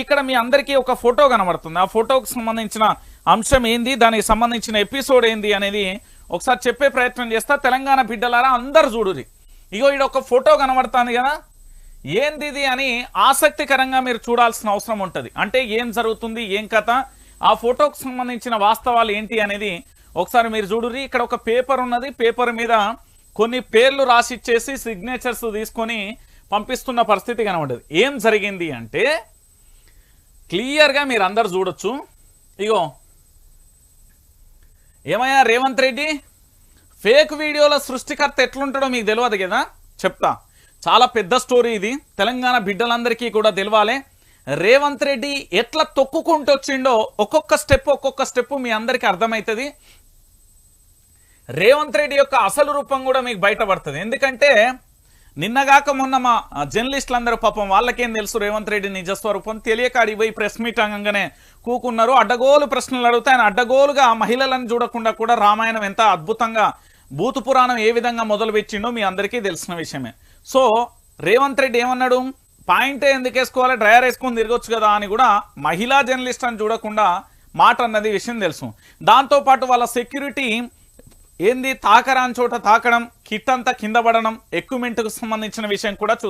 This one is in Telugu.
ఇక్కడ మీ అందరికీ ఒక ఫోటో కనబడుతుంది. ఆ ఫోటోకి సంబంధించిన అంశం ఏంది? దానికి సంబంధించిన ఎపిసోడ్ ఏంది అనేది ఒకసారి చెప్పే ప్రయత్నం చేస్తా. తెలంగాణ బిడ్డలారా అందరు చూడుది ఇగో ఇక్కడ ఒక ఫోటో కనబడుతుంది కదా? ఏంది ఇది అని ఆసక్తికరంగా మీరు చూడాల్సిన అవసరం ఉంటుంది. అంటే ఏం జరుగుతుంది? ఏం కథ? ఆ ఫోటోకు సంబంధించిన వాస్తవాలు ఏంటి అనేది ఒకసారి మీరు చూడుర్రి. ఇక్కడ ఒక పేపర్ ఉన్నది. పేపర్ మీద కొన్ని పేర్లు రాసిచ్చేసి సిగ్నేచర్స్ తీసుకొని పంపిస్తున్న పరిస్థితి కనబడదు ఏం జరిగింది అంటే క్లియర్గా మీరు అందరు చూడొచ్చు. ఇగో. ఏమయ్యా రేవంత్ రెడ్డి? ఫేక్ వీడియోల సృష్టికర్త ఎట్లుంటాడో మీకు తెలియదు కదా? చెప్తా. చాలా పెద్ద స్టోరీ ఇది. తెలంగాణ బిడ్డలందరికీ కూడా తెలవాలి. రేవంత్ రెడ్డి ఎట్లా తొక్కుకుంటూ వచ్చిండో ఒక్కొక్క స్టెప్ ఒక్కొక్క స్టెప్ మీ అందరికీ అర్థమవుతుంది రేవంత్ రెడ్డి యొక్క అసలు రూపం కూడా మీకు బయటపడుతుంది. ఎందుకంటే నిన్నగాక మొన్న మా జర్నలిస్టులందరూ పాపం వాళ్ళకేం తెలుసు? రేవంత్ రెడ్డి నిజస్వరూపం. తెలియక అడిగిపోయి ప్రెస్ మీట్ అంగంగానే కూకున్నారు. అడ్డగోలు ప్రశ్నలు అడిగితే ఆయన అడ్డగోలుగా మహిళలను చూడకుండా కూడా రామాయణం ఎంత అద్భుతంగా భూత పురాణం ఏ విధంగా మొదలుపెట్టిండో మీ అందరికీ తెలిసిన విషయమే. సో రేవంత్ రెడ్డి ఏమన్నాడు? పాయింటే ఎందుకు వేసుకోవాలి? డ్రయర్ వేసుకొని తిరగొచ్చు కదా అని కూడా మహిళా జర్నలిస్ట్ అని చూడకుండా మాట అన్నది విషయం తెలుసు. దాంతోపాటు వాళ్ళ సెక్యూరిటీ ఏంది? తాకరాని చోట తాకడం కిట్ అంతా కింద పడడం ఎక్విప్మెంట్కు సంబంధించిన విషయం కూడా చూ